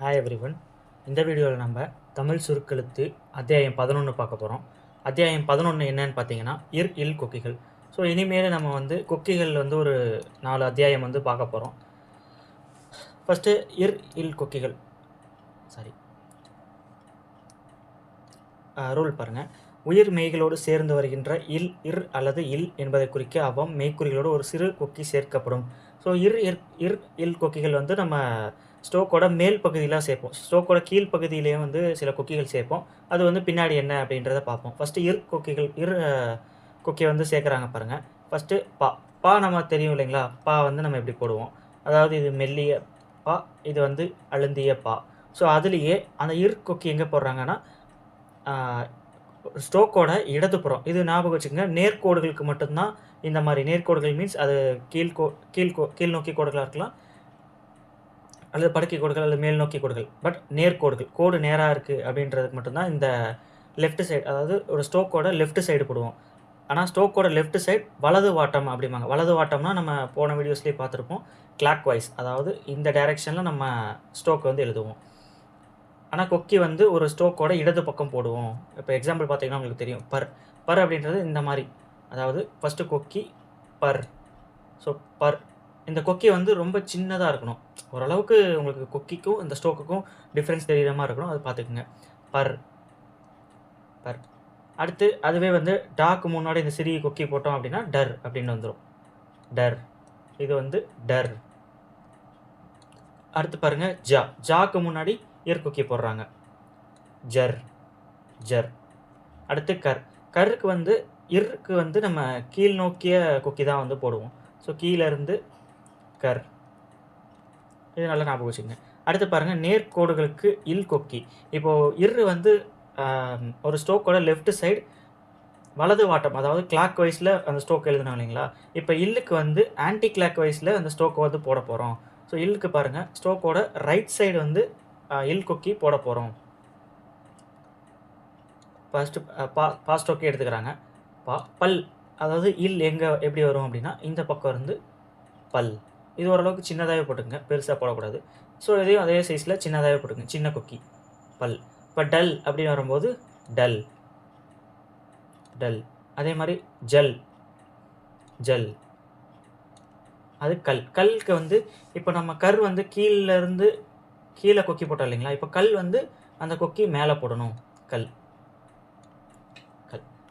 Hi everyone இந்த வீடியோவில் நம்ம தமிழ் சுருக்கெழுத்து அத்தியாயம் பதினொன்று பார்க்க போகிறோம் அத்தியாயம் பதினொன்று என்னன்னு பார்த்தீங்கன்னா இர் இல் கொக்கிகள். ஸோ இனிமேல் நம்ம வந்து கொக்கிகள் வந்து ஒரு நாலு அத்தியாயம் வந்து பார்க்க போகிறோம் ஃபஸ்ட்டு இர் இல் கொக்கிகள். சாரி ரூல் பாருங்கள் உயிர் மெய்களோடு சேர்ந்து வருகின்ற இல் இர் அல்லது இல் என்பதை குறிக்க அவம் மெய்க்குறிகளோடு ஒரு சிறு கொக்கி சேர்க்கப்படும். ஸோ இர் இர் இர் இல் கொக்கிகள் வந்து நம்ம ஸ்டோக்கோட மேல் பகுதியெலாம் சேர்ப்போம். ஸ்டோக்கோட கீழ் பகுதியிலேயே வந்து சில கொக்கிகள் சேர்ப்போம். அது வந்து பின்னாடி என்ன அப்படின்றத பார்ப்போம். ஃபஸ்ட்டு இரு கொக்கிகள் இரு கொக்கியை வந்து சேர்க்குறாங்க பாருங்கள் ஃபஸ்ட்டு பா பா நம்ம தெரியும் இல்லைங்களா? பா வந்து நம்ம எப்படி போடுவோம்? அதாவது இது மெல்லிய பா இது வந்து அழுந்திய பா. ஸோ அதுலேயே அந்த இரு கொக்கி எங்கே போடுறாங்கன்னா ஸ்டோக்கோட இடதுபுறம். இது ஞாபகம் வச்சுக்கோங்க நேர்கோடுகளுக்கு மட்டும்தான் இந்த மாதிரி. நேர்கோடுகள் மீன்ஸ் அது கீழ்கோ கீழ்கோ கீழ் நோக்கி கோடுகளாக இருக்கலாம். அல்லது படுக்கை கோடுகள் அல்லது மேல் நோக்கி கோடுகள். பட் நேர்கோடுகள் கோடு நேராக இருக்குது அப்படின்றதுக்கு மட்டும்தான் இந்த லெஃப்ட் சைடு அதாவது ஒரு ஸ்டோக்கோட லெஃப்ட் சைடு போடுவோம். ஆனால் ஸ்டோக்கோட லெஃப்ட் சைடு வலது வாட்டம் அப்படிம்பாங்க. வலது வாட்டம்னா நம்ம போன வீடியோஸ்லேயே பார்த்துருப்போம். கிளாக் வைஸ் அதாவது இந்த டைரெக்ஷனில் நம்ம ஸ்டோக் வந்து எழுதுவோம். ஆனால் கொக்கி வந்து ஒரு ஸ்டோக்கோட இடது பக்கம் போடுவோம். இப்போ எக்ஸாம்பிள் பார்த்தீங்கன்னா உங்களுக்கு தெரியும். பர். பர் அப்படின்றது இந்த மாதிரி. அதாவது ஃபஸ்ட்டு கொக்கி பர். So per. இந்த கொக்கி வந்து ரொம்ப சின்னதாக இருக்கணும். ஓரளவுக்கு உங்களுக்கு கொக்கிக்கும் இந்த ஸ்டோக்குக்கும் டிஃப்ரென்ஸ் தெரிகிற மாதிரி இருக்கணும். அது பார்த்துக்குங்க பர் பர். அடுத்து அதுவே வந்து டாக்கு முன்னாடி இந்த சிறிய கொக்கி போட்டோம் அப்படின்னா டர் அப்படின்னு வந்துடும் டர். இது வந்து டர். அடுத்து பாருங்க ஜா. ஜாக்கு முன்னாடி இயர் கொக்கி போடுறாங்க. ஜர். ஜர். அடுத்து கர். கருக்கு வந்து இருக்கு வந்து நம்ம கீழ் நோக்கிய கொக்கி தான் வந்து போடுவோம். ஸோ கீழேருந்து கர். இது நல்லா ஞாபகம் வச்சுக்கோங்க. அடுத்து பாருங்கள் நேர்கோடுகளுக்கு இல் கொக்கி. இப்போது இரு வந்து ஒரு ஸ்டோக்கோட லெஃப்ட் சைடு வலது வாட்டம் அதாவது கிளாக் வைஸில் அந்த ஸ்டோக் எழுதணும் இல்லைங்களா? இப்போ இல்லுக்கு வந்து ஆன்டி கிளாக் வைஸில் அந்த ஸ்டோக்கை வந்து போட போகிறோம் ஸோ இல்லுக்கு பாருங்கள் ஸ்டோக்கோட ரைட் சைடு வந்து இல் கொக்கி போட போகிறோம் ஃபஸ்ட்டு பா பா ஸ்டோக்கே எடுத்துக்கிறாங்க. பா பல். அதாவது இல் எங்கே எப்படி வரும் அப்படின்னா இந்த பக்கம் இருந்து பல். இது ஓரளவுக்கு சின்னதாகவே போட்டுங்க பெருசாக போடக்கூடாது. ஸோ இதையும் அதே சைஸில் சின்னதாகவே போட்டுங்க சின்ன கொக்கி. பல். இப்போ டல் அப்படின்னு வரும்போது டல். டல். அதே மாதிரி ஜல். ஜல். அது கல். கல்க்கு வந்து இப்போ நம்ம கர் வந்து கீழேருந்து கீழே கொக்கி போட்டோம் இல்லைங்களா? இப்போ கல் வந்து அந்த கொக்கி மேலே போடணும். கல்.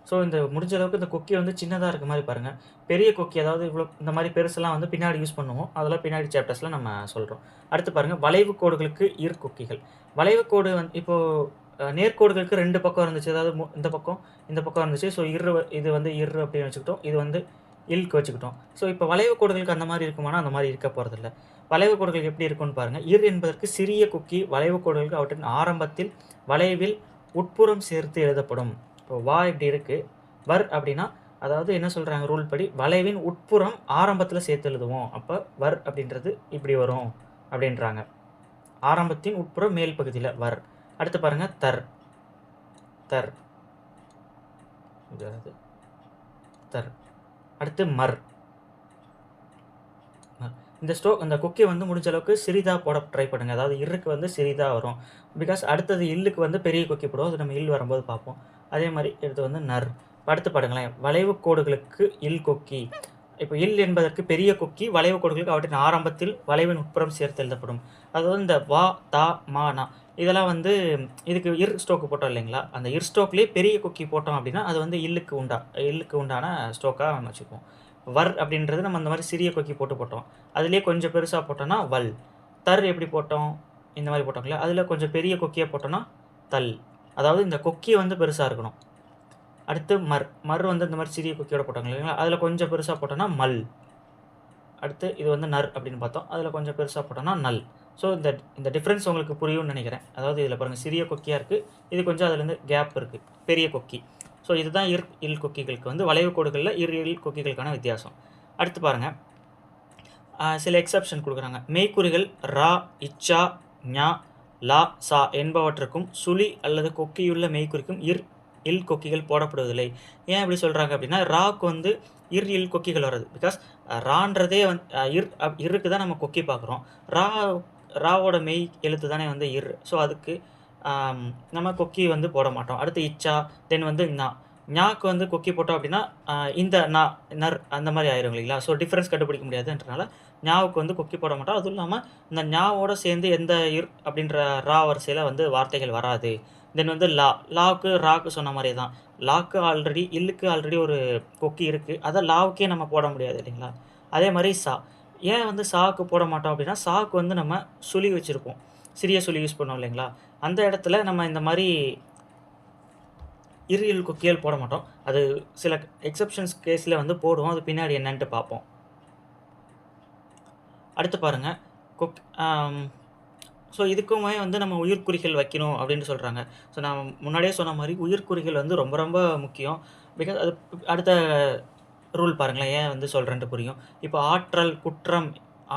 ஸோ இந்த முடிஞ்ச அளவுக்கு இந்த கொக்கி வந்து சின்னதாக இருக்க மாதிரி பாருங்கள் பெரிய கொக்கி அதாவது இவ்வளோ இந்த மாதிரி பெருசெல்லாம் வந்து பின்னாடி யூஸ் பண்ணுவோம். அதெல்லாம் பின்னாடி சாப்டர்ஸில் நம்ம சொல்கிறோம் அடுத்து பாருங்கள் வளைவு கோடுகளுக்கு இரு கொக்கிகள். வளைவு கோடு வந்து இப்போது நேர்கோடுகளுக்கு ரெண்டு பக்கம் இருந்துச்சு. அதாவது இந்த பக்கம் இந்த பக்கம் இருந்துச்சு. ஸோ இரு இது வந்து இரு அப்படின்னு வச்சுக்கிட்டோம். இது வந்து இல்க்கு வச்சுக்கிட்டோம். ஸோ இப்போ வளைவு கோடுகளுக்கு அந்த மாதிரி இருக்குமானா அந்த மாதிரி இருக்க போகிறதில்ல வளைவு கோடுகள் எப்படி இருக்கும்னு பாருங்கள் இர் என்பதற்கு சிறிய கொக்கி வளைவு கோடுகளுக்கு அவற்றின் ஆரம்பத்தில் வளைவில் உட்புறம் சேர்த்து எழுதப்படும். இப்போ வா இப்படி இருக்குது வர் அப்படின்னா அதாவது என்ன சொல்கிறாங்க ரூல் படி வளைவின் உட்புறம் ஆரம்பத்தில் சேர்த்து எழுதுவோம். அப்போ வர் அப்படின்றது இப்படி வரும் அப்படின்றாங்க. ஆரம்பத்தின் உட்புறம் மேல் பகுதியில் வர். அடுத்து பாருங்கள் தர். தர். இது தர். அடுத்து மர். மர். இந்த ஸ்டோ இந்த கொக்கி வந்து முடிஞ்ச அளவுக்கு சிறிதாக போட ட்ரை பண்ணுங்கள் அதாவது இருக்கு வந்து சிறிதாக வரும். பிகாஸ் அடுத்தது இல்லுக்கு வந்து பெரிய கொக்கி போடுவோம் அது நம்ம இல் வரும்போது பார்ப்போம். அதே மாதிரி எடுத்து வந்து நர். அடுத்து பாருங்களேன் வளைவு கோடுகளுக்கு இல் கொக்கி. இப்போ இல் என்பதற்கு பெரிய கொக்கி வளைவு கோடுகளுக்கு அவற்றின் ஆரம்பத்தில் வளைவின் உட்புறம் சேர்த்து எழுதப்படும். அதாவது இந்த வா தா மா நா. இதெல்லாம் வந்து இதுக்கு இர் ஸ்டோக்கு போட்டோம் இல்லைங்களா? அந்த இர் ஸ்டோக்லேயே பெரிய கொக்கி போட்டோம் அப்படின்னா அது வந்து இல்லுக்கு உண்டா இல்லுக்கு உண்டான ஸ்டோக்காக நம்ம வச்சுக்குவோம். வர் அப்படின்றது நம்ம அந்த மாதிரி சிறிய கொக்கி போட்டு போட்டோம். அதுலேயே கொஞ்சம் பெருசாக போட்டோம்னா வல். தர் எப்படி போட்டோம்? இந்த மாதிரி போட்டோம்ல அதில் கொஞ்சம் பெரிய கொக்கியாக போட்டோம்னா தல். அதாவது இந்த கொக்கி வந்து பெருசாக இருக்கணும். அடுத்து மர் மர் வந்து இந்த மாதிரி சிறிய கொக்கியோட போட்டாங்க இல்லைங்களா? அதில் கொஞ்சம் பெருசாக போட்டோம்னா மல். அடுத்து இது வந்து நர் அப்படின்னு பார்த்தோம். அதில் கொஞ்சம் பெருசாக போட்டோம்னா நல். ஸோ இந்த இந்த டிஃப்ரென்ஸ் உங்களுக்கு புரியும்னு நினைக்கிறேன். அதாவது இதில் பாருங்கள் சிறிய கொக்கியாக இருக்குது இது கொஞ்சம் அதுலேருந்து கேப் இருக்குது பெரிய கொக்கி. ஸோ இதுதான் இர் இல் கொக்கிகளுக்கு வந்து வளைவு கோடுகளில் இர் இல் கொக்கிகளுக்கான வித்தியாசம். அடுத்து பாருங்கள் சில எக்ஸப்ஷன் கொடுக்குறாங்க. மெய்க்குறிகள் ரா இச்சா ஞா லா சா என்பவற்றுக்கும் சுழி அல்லது கொக்கியுள்ள மெய்க்குறிக்கும் இர் இல் கொக்கிகள் போடப்படுவதில்லை. ஏன் இப்படி சொல்கிறாங்க அப்படின்னா ராக்கு வந்து இர் இல் கொக்கிகள் வர்றது. பிகாஸ் ரான்றதே வந்து இர் அப்- இருக்கு தான் நம்ம கொக்கி பார்க்குறோம். ரா ராவோட மெய் எழுத்து தானே வந்து இர். ஸோ அதுக்கு நம்ம கொக்கி வந்து போட மாட்டோம். அடுத்து இச்சா தென் வந்து நா ஞாக்கு வந்து கொக்கி போட்டோம் அப்படின்னா இந்த நா நர் அந்த மாதிரி ஆயிரும் இல்லைங்களா? ஸோ டிஃப்ரென்ஸ் கண்டுபிடிக்க முடியாதுன்றனால ஞாவுக்கு வந்து கொக்கி போட மாட்டோம். அதுவும் இல்லாமல் இந்த ஞாவோட சேர்ந்து எந்த இர் அப்படின்ற ரா வரிசையில் வந்து வார்த்தைகள் வராது. தென் வந்து லா லாவுக்கு ராக்கு சொன்ன மாதிரி தான் லாக்கு ஆல்ரெடி இல்லுக்கு ஆல்ரெடி ஒரு கொக்கி இருக்குது அதை லாவுக்கே நம்ம போட முடியாது இல்லைங்களா? அதே மாதிரி சா. ஏன் வந்து சாவுக்கு போட மாட்டோம் அப்படின்னா சாவுக்கு வந்து நம்ம சுழி வச்சுருப்போம். சிறிய சுழி யூஸ் பண்ணோம் இல்லைங்களா? அந்த இடத்துல நம்ம இந்த மாதிரி இரியல் கொக்கியல் போட மாட்டோம். அது சில எக்ஸப்ஷன்ஸ் கேஸில் வந்து போடுவோம். அது பின்னாடி என்னன்ட்டு பார்ப்போம். அடுத்து பாருங்க. கொக் ஸோ இதுக்குமே வந்து நம்ம உயிர்க்குறிகள் வைக்கணும் அப்படின்னு சொல்கிறாங்க ஸோ நான் முன்னாடியே சொன்ன மாதிரி உயிர்க்குறிகள் வந்து ரொம்ப ரொம்ப முக்கியம். பிகாஸ் அது அடுத்த ரூல் பாருங்களேன் ஏன் வந்து சொல்கிறேன்ட்டு புரியும். இப்போ ஆற்றல் குற்றம்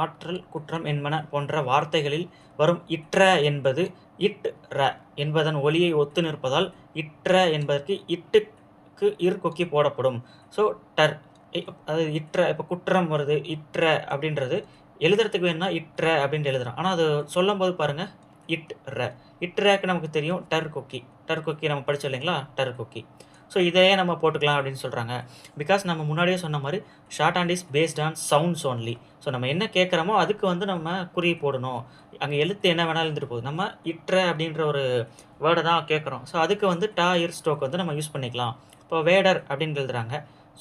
ஆற்றல் குற்றம் என்பன போன்ற வார்த்தைகளில் வரும் இற்ற என்பது இட் ர என்பதன் ஒலியை ஒத்து நிற்பதால் இற்ற என்பதற்கு இட்டுக்கு இர் கொக்கி போடப்படும். ஸோ டர் அது இற்ற இப்போ குற்றம் வருது இற்ற அப்படின்றது எழுதுறதுக்கு வேணும்னா இற்ற அப்படின்ட்டு எழுதுறோம். ஆனால் அது சொல்லும்போது பாருங்கள் இட் ர இட்ரக்கு நமக்கு தெரியும் டர் கொக்கி டர் கொக்கி நம்ம படிச்சோம் இல்லைங்களா? டர் கொக்கி ஸோ இதையே நம்ம போட்டுக்கலாம் அப்படின்னு சொல்கிறாங்க பிகாஸ் நம்ம முன்னாடியே சொன்ன மாதிரி shorthand is based on sounds only so நம்ம என்ன கேட்குறோமோ அதுக்கு வந்து நம்ம குறி போடணும். அங்கே எழுத்து என்ன வேணாலும் இருந்துட்டு போகுது. நம்ம இட்ற அப்படின்ற ஒரு வேர்டை தான் கேட்குறோம். ஸோ அதுக்கு வந்து டா இர் ஸ்டோக் வந்து நம்ம யூஸ் பண்ணிக்கலாம். இப்போ வேடர் அப்படின்னு எழுதுறாங்க.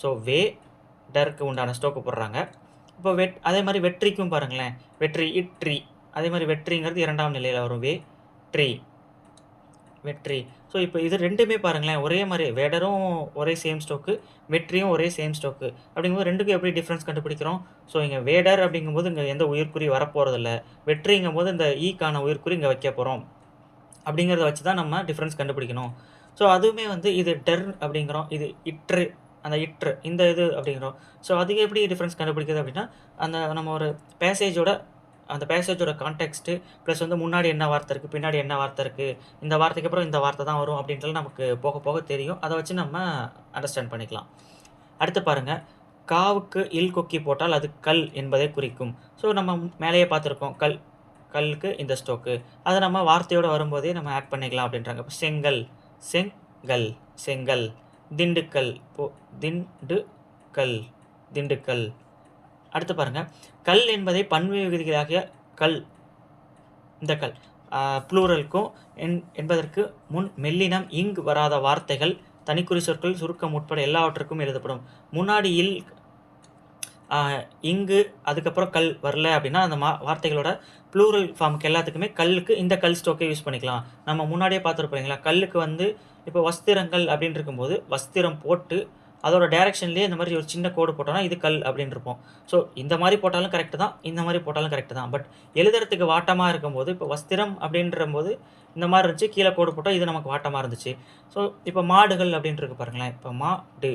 ஸோ வே டருக்கு உண்டான ஸ்டோக்கு போடுறாங்க. இப்போ வெட் அதே மாதிரி வெற்றிக்கும் பாருங்களேன். வெற்றி இட்ரி அதே மாதிரி வெற்றிங்கிறது இரண்டாம் நிலையில் வரும். வே ட்ரீ வெற்றி. ஸோ இப்போ இது ரெண்டுமே பாருங்களேன். ஒரே மாதிரி வேடரும் ஒரே சேம் ஸ்டோக்கு வெற்றியும் ஒரே சேம் ஸ்டோக்கு அப்படிங்கும்போது ரெண்டுக்கும் எப்படி டிஃப்ரென்ஸ் கண்டுபிடிக்கிறோம்? ஸோ இங்கே வேடர் அப்படிங்கும்போது இங்கே எந்த உயிர்க்குறி வரப்போகிறதில்ல வெற்றிங்கும் போது இந்த e ஈக்கான உயிர்க்குறி இங்கே வைக்க போகிறோம் அப்படிங்கிறத வச்சு தான் நம்ம டிஃப்ரென்ஸ் கண்டுபிடிக்கணும். ஸோ அதுவுமே வந்து இது டெர் அப்படிங்கிறோம். இது இட்ரு அந்த இட்ரு இந்த இது அப்படிங்கிறோம். ஸோ அதுக்கு எப்படி டிஃப்ரென்ஸ் கண்டுபிடிக்குது அப்படின்னா அந்த நம்ம ஒரு பேசேஜோட அந்த பேசேஜோட கான்டெக்ட்டு ப்ளஸ் வந்து முன்னாடி என்ன வார்த்தை இருக்குது பின்னாடி என்ன வார்த்தை இருக்குது இந்த வார்த்தைக்கு அப்புறம் இந்த வார்த்தை தான் வரும் அப்படின்றது நமக்கு போக போக தெரியும். அதை வச்சு நம்ம அண்டர்ஸ்டாண்ட் பண்ணிக்கலாம். அடுத்து பாருங்கள் காவுக்கு இல் கொக்கி போட்டால் அது கல் என்பதை குறிக்கும். ஸோ நம்ம மேலேயே பார்த்துருக்கோம் கல் கல்லுக்கு இந்த ஸ்டோக்கு அதை நம்ம வார்த்தையோடு வரும்போதே நம்ம ஆட் பண்ணிக்கலாம் அப்படின்றாங்க. செங்கல் செங்கல் செங்கல். திண்டுக்கல் போ திண்டுக்கல் திண்டுக்கல். அடுத்து பாருங்கள் கல் என்பதை பன்மை விகுதிகளாகிய கல் இந்த கல் ப்ளூரலுக்கும் என் என்பதற்கு முன் மெல்லினம் இங் வராத வார்த்தைகள் தனிக்குறி சொற்கள் சுருக்கம் உட்பட எல்லாவற்றுக்கும் எழுதப்படும். முன்னாடி இல் இங்கு அதுக்கப்புறம் கல் வரல அப்படின்னா அந்த மா வார்த்தைகளோட ப்ளூரல் ஃபார்முக்கு எல்லாத்துக்குமே கல்லுக்கு இந்த கல் ஸ்டோக்கை யூஸ் பண்ணிக்கலாம். நம்ம முன்னாடியே பார்த்துருப்போம் இல்லைங்களா? கல்லுக்கு வந்து இப்போ வஸ்திரங்கள் அப்படின்னு இருக்கும்போது வஸ்திரம் போட்டு அதோட டேரெக்ஷன்லேயே இந்த மாதிரி ஒரு சின்ன கோடு போட்டோம்னா இது கல் அப்படின்னு இருப்போம். ஸோ இந்த மாதிரி போட்டாலும் கரெக்டு தான் இந்த மாதிரி போட்டாலும் கரெக்டு தான். பட் எழுதுறதுக்கு வாட்டமாக இருக்கும்போது இப்போ வஸ்திரம் அப்படின்ற போது இந்த மாதிரி இருந்துச்சு கீழே கோடு போட்டால் இது நமக்கு வாட்டமாக இருந்துச்சு. ஸோ இப்போ மாடுகள் அப்படின்ட்டு இருக்கு பாருங்களேன். இப்போ மாடு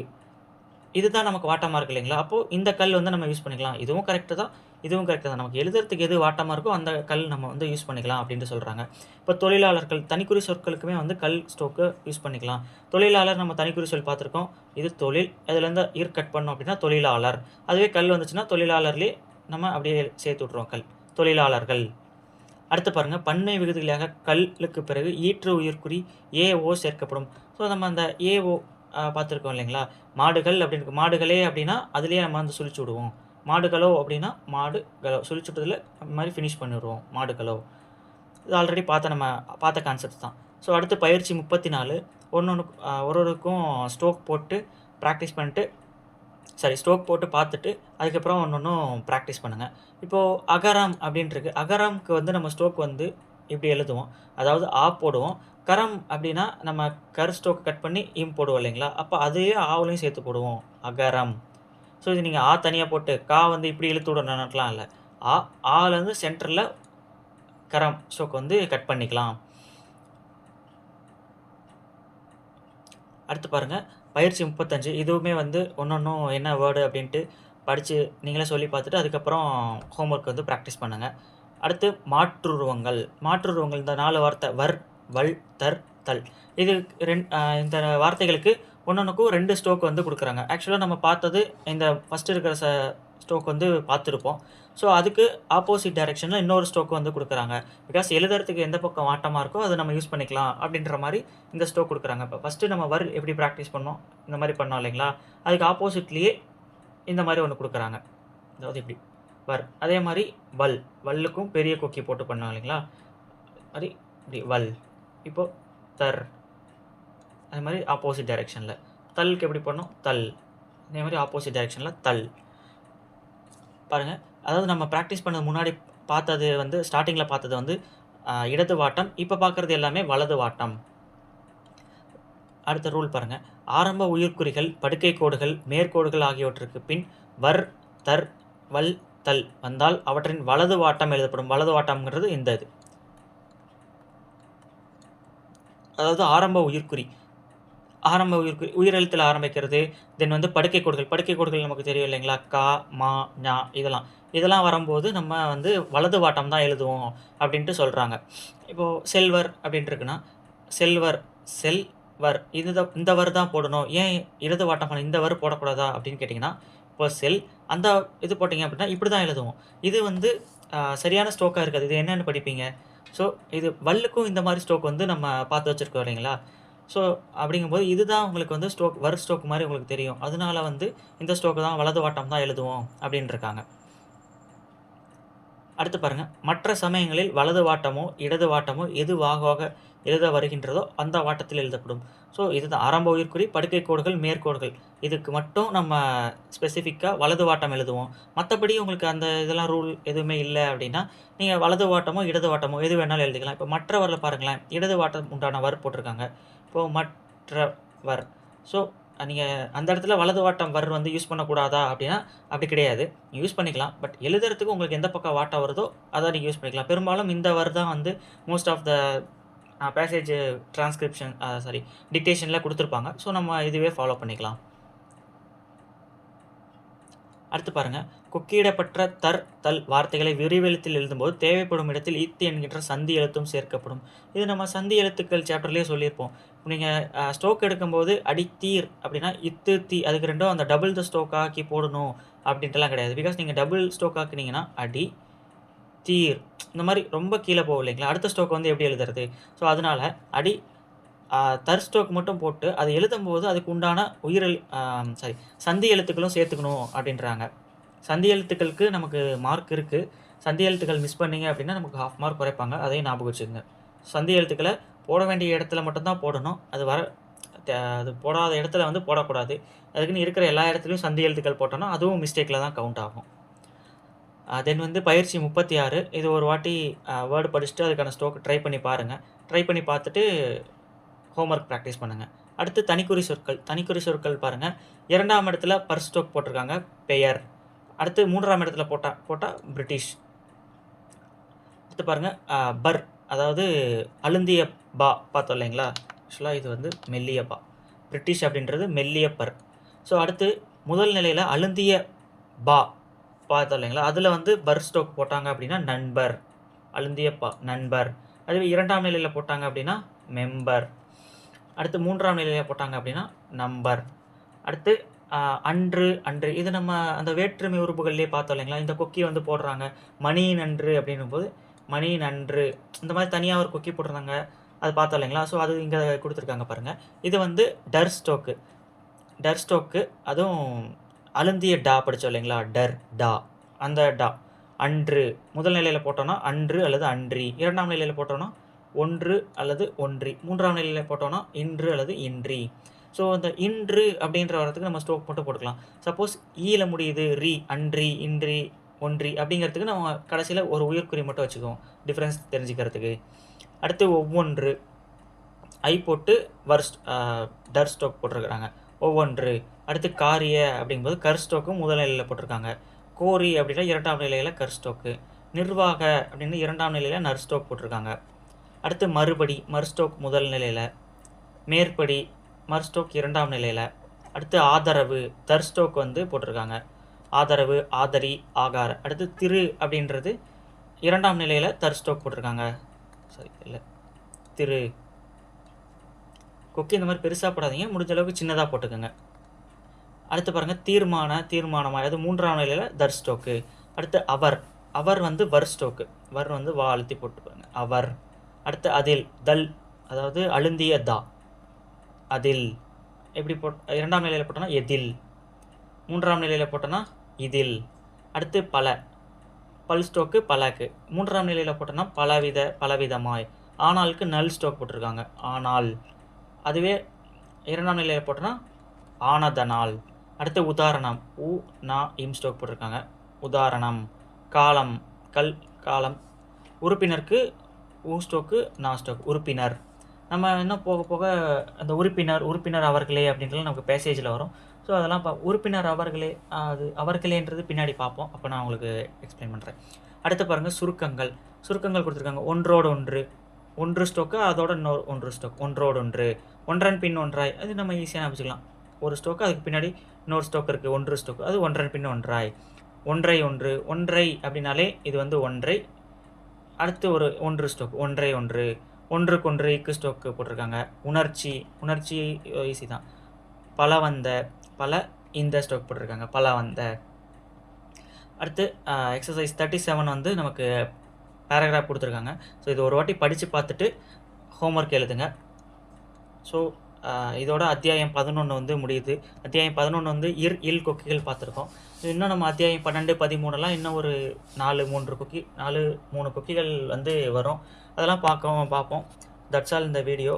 இதுதான் நமக்கு வாட்டமாக இருக்கு இல்லைங்களா? அப்போது இந்த கல் வந்து நம்ம யூஸ் பண்ணிக்கலாம். இதுவும் கரெக்டு தான் இதுவும் கரெக்டாக தான். நமக்கு எழுதுறதுக்கு எது வாட்டமாக இருக்கோ அந்த கல் நம்ம வந்து யூஸ் பண்ணிக்கலாம் அப்படின்ட்டு சொல்கிறாங்க இப்போ தொழிலாளர்கள் தனிக்குறி சொற்களுக்குமே வந்து கல் ஸ்டோக்கு யூஸ் பண்ணிக்கலாம். தொழிலாளர் நம்ம தனிக்குறி சொல் பார்த்துருக்கோம். இது தொழில். அதுலேருந்து ஈர் கட் பண்ணோம் அப்படின்னா தொழிலாளர். அதுவே கல் வந்துச்சுன்னா தொழிலாளர்லேயே நம்ம அப்படியே சேர்த்து விட்ருவோம் கல். தொழிலாளர்கள். அடுத்து பாருங்கள் பன்மை விகுதிகளாக கல்லுக்கு பிறகு ஈற்று உயிர்க்குறி ஏஓ சேர்க்கப்படும். ஸோ நம்ம அந்த ஏஓ பார்த்துருக்கோம் இல்லைங்களா? மாடுகள் அப்படின்னு மாடுகளே அப்படின்னா அதுலேயே நம்ம வந்து சுழிச்சு விடுவோம். மாடுகளோ அப்படின்னா மாடுகளோ கலவு சுழிச்சுட்டதில் அந்த மாதிரி ஃபினிஷ் பண்ணிடுவோம் மாடுகளோ. இது ஆல்ரெடி பார்த்த நம்ம பார்த்த கான்செப்ட் தான். ஸோ அடுத்து பயிற்சி முப்பத்தி நாலு ஒன்று ஒன்று ஒரு ஒருக்கும் ஸ்டோக் போட்டு ப்ராக்டிஸ் பண்ணிட்டு சாரி ஸ்ட்ரோக் போட்டு பார்த்துட்டு அதுக்கப்புறம் ஒன்று ஒன்றும் ப்ராக்டிஸ் பண்ணுங்கள் இப்போது அகரம் அப்படின்ட்டுருக்கு அகரம்க்கு வந்து நம்ம ஸ்ட்ரோக் வந்து இப்படி எழுதுவோம்? அதாவது ஆ போடுவோம். கரம் அப்படின்னா நம்ம கர் ஸ்ட்ரோக் கட் பண்ணி இம் போடுவோம் இல்லைங்களா? அப்போ அதையே ஆவலையும் சேர்த்து போடுவோம். அகரம். ஸோ இது நீங்கள் ஆ தனியாக போட்டு கா வந்து இப்படி இழுத்து விடணும்லாம் இல்லை. ஆ ஆலேருந்து சென்டரில் கரம் ஸ்டோக் வந்து கட் பண்ணிக்கலாம். அடுத்து பாருங்கள் பயிற்சி முப்பத்தஞ்சு. இதுவுமே வந்து ஒன்றொன்றும் என்ன வேர்டு அப்படின்ட்டு படித்து நீங்களே சொல்லி பார்த்துட்டு அதுக்கப்புறம் ஹோம்ஒர்க் வந்து ப்ராக்டிஸ் பண்ணுங்கள் அடுத்து மாற்றுருவங்கள். மாற்றுருவங்கள் இந்த நாலு வார்த்தை வர் வல் தர் தல் இது ரெண் இந்த வார்த்தைகளுக்கு ஒன்றொன்றுக்கும் ரெண்டு ஸ்டோக் வந்து கொடுக்குறாங்க. ஆக்சுவலாக நம்ம பார்த்தது இந்த ஃபஸ்ட்டு இருக்கிற ச ஸ்டோக் வந்து பார்த்துருப்போம். ஸோ அதுக்கு ஆப்போசிட் டைரெக்ஷனில் இன்னொரு ஸ்டோக் வந்து கொடுக்குறாங்க. பிகாஸ் எழுதுறதுக்கு எந்த பக்கம் ஆட்டமாக இருக்கோ அதை நம்ம யூஸ் பண்ணிக்கலாம் அப்படின்ற மாதிரி இந்த ஸ்டோக் கொடுக்குறாங்க. இப்போ ஃபஸ்ட்டு நம்ம வர் எப்படி ப்ராக்டிஸ் பண்ணோம்? இந்த மாதிரி பண்ணோம் இல்லைங்களா? அதுக்கு ஆப்போசிட்லேயே இந்த மாதிரி ஒன்று கொடுக்குறாங்க. அதாவது இப்படி. வர். அதே மாதிரி வல். வல்லுக்கும் பெரிய கொக்கி போட்டு பண்ணோம் இல்லைங்களா? மாதிரி இப்படி. வல். இப்போது தர். அதே மாதிரி ஆப்போசிட் டைரெக்ஷனில் தல்க்கு எப்படி பண்ணோம் தல் அதே மாதிரி ஆப்போசிட் டைரெக்ஷனில் தல் பாருங்கள் அதாவது நம்ம ப்ராக்டிஸ் பண்ணது முன்னாடி பார்த்தது வந்து ஸ்டார்டிங்கில் பார்த்தது வந்து இடது வாட்டம் இப்போ பார்க்குறது எல்லாமே வலது வாட்டம். அடுத்த ரூல் பாருங்கள் ஆரம்ப உயிர்க்குறிகள் படுக்கை கோடுகள் மேற்கோடுகள் ஆகியவற்றுக்கு பின் வர் தர் வல் தல் வந்தால் அவற்றின் வலது வாட்டம் எழுதப்படும். வலது வாட்டம்ங்கிறது இந்த இது. அதாவது ஆரம்ப உயிர்க்குறி. ஆரம்ப உயிர் உயிரெழுத்தில் ஆரம்பிக்கிறது தென் வந்து படுக்கை கோடுகள் படுக்கை கோடுகள் நமக்கு தெரியும் இல்லைங்களா? கா மா ஞா இதெல்லாம். இதெல்லாம் வரும்போது நம்ம வந்து வலது வாட்டம் தான் எழுதுவோம் அப்படின்ட்டு சொல்கிறாங்க இப்போது செல்வர் அப்படின்ட்டு இருக்குன்னா செல்வர் செல்வர் இது இந்த வர் தான் போடணும். ஏன் இடது வாட்டம் இந்த வர் போடக்கூடாதா அப்படின்னு கேட்டிங்கன்னா இப்போ செல் அந்த இது போட்டிங்க அப்படின்னா இப்படி தான் எழுதுவோம். இது வந்து சரியான ஸ்ட்ரோக்காக இருக்காது. இது என்னென்னு படிப்பீங்க? ஸோ இது வல்லுக்கும் இந்த மாதிரி ஸ்டோக் வந்து நம்ம பார்த்து வச்சுருக்கோம் இல்லைங்களா? ஸோ அப்படிங்கும்போது இதுதான் உங்களுக்கு வந்து ஸ்ட்ரோக் வர் ஸ்ட்ரோக் மாதிரி உங்களுக்கு தெரியும். அதனால வந்து இந்த ஸ்ட்ரோக்கு தான் வலது வாட்டம் தான் எழுதுவோம் அப்படின்னு இருக்காங்க அடுத்து பாருங்க. மற்ற சமயங்களில் வலது வாட்டமோ இடது வாட்டமோ எது வாகாக எழுத வருகின்றதோ அந்த வாட்டத்தில் எழுதப்படும். ஸோ இதுதான் ஆரம்ப உயிர்க்குறி படுக்கை கோடுகள் மேற்கோடுகள். இதுக்கு மட்டும் நம்ம ஸ்பெசிஃபிக்காக வலது வாட்டம் எழுதுவோம். மற்றபடி உங்களுக்கு அந்த இதெல்லாம் ரூல் எதுவுமே இல்லை அப்படின்னா நீங்கள் வலது வாட்டமோ இடது வாட்டமோ எது வேணாலும் எழுதிக்கலாம். இப்போ மற்றவரில் பாருங்களேன் இடது வாட்டம் உண்டான வர் போட்டிருக்காங்க. இப்போது மற்றவர். ஸோ நீங்கள் அந்த இடத்துல வலது வாட்டம் வர் வந்து யூஸ் பண்ணக்கூடாதா அப்படின்னா அப்படி கிடையாது. யூஸ் பண்ணிக்கலாம். பட் எழுதுறதுக்கு உங்களுக்கு எந்த பக்கம் வாட்டம் வருதோ அதை நீங்கள் யூஸ் பண்ணிக்கலாம். பெரும்பாலும் இந்த வர் தான் வந்து most of the passage transcription sorry டிக்டேஷனில் கொடுத்துருப்பாங்க. ஸோ நம்ம இதுவே ஃபாலோ பண்ணிக்கலாம். அடுத்து பாருங்கள் கொக்கியிடப்பட்ட தர் தல் வார்த்தைகளை விரிவெழுத்தில் எழுதும்போது தேவைப்படும் இடத்தில் இத்து என்கின்ற சந்தி எழுத்தும் சேர்க்கப்படும். இது நம்ம சந்தி எழுத்துக்கள் சாப்டர்லேயே சொல்லியிருப்போம். நீங்கள் ஸ்டோக் எடுக்கும்போது அடித்தீர் அப்படின்னா இத்து தீ அதுக்கு ரெண்டும் அந்த டபுள் த ஸ்டோக் ஆக்கி போடணும் அப்படின்ட்டுலாம் கிடையாது. பிகாஸ் நீங்கள் டபுள் ஸ்டோக் ஆக்குனீங்கன்னா அடி தீர் இந்த மாதிரி ரொம்ப கீழே போகும் இல்லைங்களா? அடுத்த ஸ்டோக் வந்து எப்படி எழுதுறது? ஸோ அதனால அடி தர் ஸ்டோக் மட்டும் போட்டு அதை எழுதும் போது அதுக்கு உண்டான உயிரெழு சாரி சந்தி எழுத்துக்களும் சேர்த்துக்கணும் அப்படின்றாங்க. சந்தி எழுத்துக்களுக்கு நமக்கு மார்க் இருக்குது சந்தி எழுத்துக்கள் மிஸ் பண்ணீங்க அப்படின்னா நமக்கு ஹாஃப் மார்க் குறைப்பாங்க. அதையும் ஞாபகம் வச்சுக்கோங்க. சந்தி எழுத்துக்களை போட வேண்டிய இடத்துல மட்டும்தான் போடணும். அது வர அது போடாத இடத்துல வந்து போடக்கூடாது. அதுக்குன்னு இருக்கிற எல்லா இடத்துலையும் சந்தி எழுத்துக்கள் போட்டோம்னா அதுவும் மிஸ்டேக்கில் தான் கவுண்ட் ஆகும். தென் வந்து பயிற்சி முப்பத்தி ஆறு. இது ஒரு வாட்டி வேர்டு படிச்சுட்டு அதுக்கான ஸ்டோக் ட்ரை பண்ணி பாருங்கள் ட்ரை பண்ணி பார்த்துட்டு ஹோம்ஒர்க் ப்ராக்டிஸ் பண்ணுங்கள் அடுத்து தனிக்குறி சொற்கள். தனிக்குறி சொற்கள் பாருங்கள் இரண்டாம் இடத்துல பர் ஸ்டோக் போட்டிருக்காங்க பெயர் அடுத்து மூன்றாம் இடத்துல போட்டால் போட்டால் பிரிட்டிஷ் அடுத்து பாருங்கள் பர் அதாவது அழுந்திய பா பார்த்தோம் இல்லைங்களா? ஆக்சுவலாக இது வந்து மெல்லிய பா. பிரிட்டிஷ் அப்படின்றது மெல்லிய பர். ஸோ அடுத்து முதல் நிலையில் அழுந்திய பா. பார்த்தோம் இல்லைங்களா? அதில் வந்து பர் ஸ்டோக் போட்டாங்க அப்படின்னா நண்பர் அழுந்திய பா நண்பர். அதுவே இரண்டாம் நிலையில் போட்டாங்க அப்படின்னா மெம்பர் அடுத்து மூன்றாம் நிலையில் போட்டாங்க அப்படின்னா நம்பர் அடுத்து அன்று அன்று. இது நம்ம அந்த வேற்றுமை உறுப்புகள்லேயே பார்த்தோம் இல்லைங்களா? இந்த கொக்கி வந்து போடுறாங்க. மணி நன்று அப்படின்னும் போது மணி நன்று. இந்த மாதிரி தனியாக ஒரு கொக்கி போட்டிருந்தாங்க. அது பார்த்தோம் இல்லைங்களா? ஸோ அது இங்கே கொடுத்துருக்காங்க பாருங்கள் இது வந்து டர் ஸ்டோக்கு டர் ஸ்டோக்கு அதுவும் அழுந்திய டா படித்தோம் இல்லைங்களா? டர் டா. அந்த டா. அன்று. முதல் நிலையில் போட்டோன்னா அன்று அல்லது அன்றி. இரண்டாம் நிலையில் போட்டோன்னா ஒன்று அல்லது ஒன்றி. மூன்றாம் நிலையில் போட்டோன்னா இன்று அல்லது இன்றி. ஸோ இந்த இன்று அப்படின்ற வரதுக்கு நம்ம ஸ்டோக் மட்டும் போட்டுக்கலாம். சப்போஸ் e ஈல முடியுது ரீ அன்றி இன்றி ஒன்றி அப்படிங்கிறதுக்கு நம்ம கடைசியில் ஒரு உயிர்க்குறி மட்டும் வச்சுக்குவோம். டிஃப்ரென்ஸ் தெரிஞ்சுக்கிறதுக்கு. அடுத்து ஒவ்வொன்று. ஐ போட்டு வர்ஸ்ட் டர் ஸ்டோக் போட்டிருக்கிறாங்க. ஒவ்வொன்று. அடுத்து காரிய அப்படிங்கும்போது கர் ஸ்டோக்கும் முதல் நிலையில் போட்டிருக்காங்க. கோரி அப்படின்னா இரண்டாம் நிலையில் கர் ஸ்டோக்கு நிர்வாக அப்படின்னு இரண்டாம் நிலையில் நர் ஸ்டோக் போட்டிருக்காங்க. அடுத்து மறுபடி மறு ஸ்டோக் முதல் நிலையில் மேற்படி மர்ஸ்டோக் இரண்டாம் நிலையில் அடுத்து ஆதரவு தர் ஸ்டோக் வந்து போட்டிருக்காங்க. ஆதரவு ஆதரி ஆகார் அடுத்து திரு அப்படின்றது இரண்டாம் நிலையில் தர் ஸ்டோக் போட்டிருக்காங்க. சரி இல்லை. திரு. கொக்கி இந்த மாதிரி பெருசாக போடாதீங்க முடிஞ்ச அளவுக்கு சின்னதாக போட்டுக்கோங்க. அடுத்து பாருங்கள் தீர்மான தீர்மானமாக அது மூன்றாம் நிலையில் தர் ஸ்டோக்கு. அடுத்து அவர். அவர் வந்து வர் ஸ்டோக்கு. வர் வந்து வா அழுத்தி போட்டு அவர். அடுத்து அதில் தல். அதாவது அழுந்திய தா. அதில். எப்படி போட் இரண்டாம் நிலையில் போட்டோன்னா எதில். மூன்றாம் நிலையில் போட்டோன்னா இதில். அடுத்து பல. பல் ஸ்டோக்கு பலக்கு. மூன்றாம் நிலையில் போட்டோன்னா பலவித பலவிதமாய். ஆனாலுக்கு நல் ஸ்டோக் போட்டிருக்காங்க. ஆனால். அதுவே இரண்டாம் நிலையில் போட்டோன்னா ஆனதனால். அடுத்து உதாரணம். உ நா இம் ஸ்டோக் போட்டிருக்காங்க. உதாரணம். காலம். கல் காலம். உறுப்பினருக்கு ஊ ஸ்டோக்கு நா ஸ்டோக். உறுப்பினர். நம்ம இன்னும் போக போக அந்த உறுப்பினர் உறுப்பினர் அவர்களே அப்படின்றது நமக்கு பேசேஜில் வரும். ஸோ அதெல்லாம் பா உறுப்பினர் அவர்களே அது அவர்களேன்றது பின்னாடி பார்ப்போம். அப்போ நான் உங்களுக்கு எக்ஸ்பிளைன் பண்ணுறேன் அடுத்து பாருங்கள் சுருக்கங்கள். சுருக்கங்கள் கொடுத்துருக்காங்க. ஒன்றோடு ஒன்று. ஒன்று ஸ்டோக்கு அதோட இன்னொரு ஒன்று ஸ்டோக். ஒன்றோடு ஒன்று. ஒன்றன் பின் ஒன்றாய். அது நம்ம ஈஸியாக வச்சுக்கலாம் ஒரு ஸ்டோக்கு அதுக்கு பின்னாடி இன்னொரு ஸ்டோக் இருக்குது ஒன்று ஸ்டோக்கு அது ஒன்றன் பின் ஒன்றாய். ஒன்றை ஒன்று. ஒன்றை அப்படின்னாலே இது வந்து ஒன்றை. அடுத்து ஒரு ஒன்று ஸ்டோக் ஒன்றை ஒன்று. ஒன்றுக்கு ஒன்று இக்கு ஸ்டோக்கு போட்டிருக்காங்க. உணர்ச்சி. உணர்ச்சி ஈஸி தான். பல வந்த பல இந்த ஸ்டோக் போட்டிருக்காங்க. பல வந்த அடுத்து எக்ஸசைஸ் தேர்ட்டி செவன் வந்து நமக்கு பேராகிராஃப் கொடுத்துருக்காங்க. ஸோ இது ஒரு வாட்டி படித்து பார்த்துட்டு ஹோம்ஒர்க் எழுதுங்க. ஸோ இதோட அத்தியாயம் பதினொன்று வந்து முடியுது. அத்தியாயம் பதினொன்று வந்து இர் இல் கொக்கிகள் பார்த்துருக்கோம். இன்னும் நம்ம அத்தியாயம் பன்னெண்டு பதிமூணுலாம் இன்னும் ஒரு நாலு மூன்று கொக்கி நாலு மூணு கொக்கிகள் வந்து வரும். அதெல்லாம் பார்க்கவும் பார்ப்போம். தட்ஸ் ஆல் இந்த வீடியோ.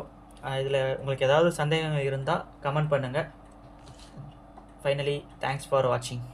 இதில் உங்களுக்கு ஏதாவது சந்தேகம் இருந்தால் கமெண்ட் பண்ணுங்கள் ஃபைனலி தேங்க்ஸ் ஃபார் வாட்சிங்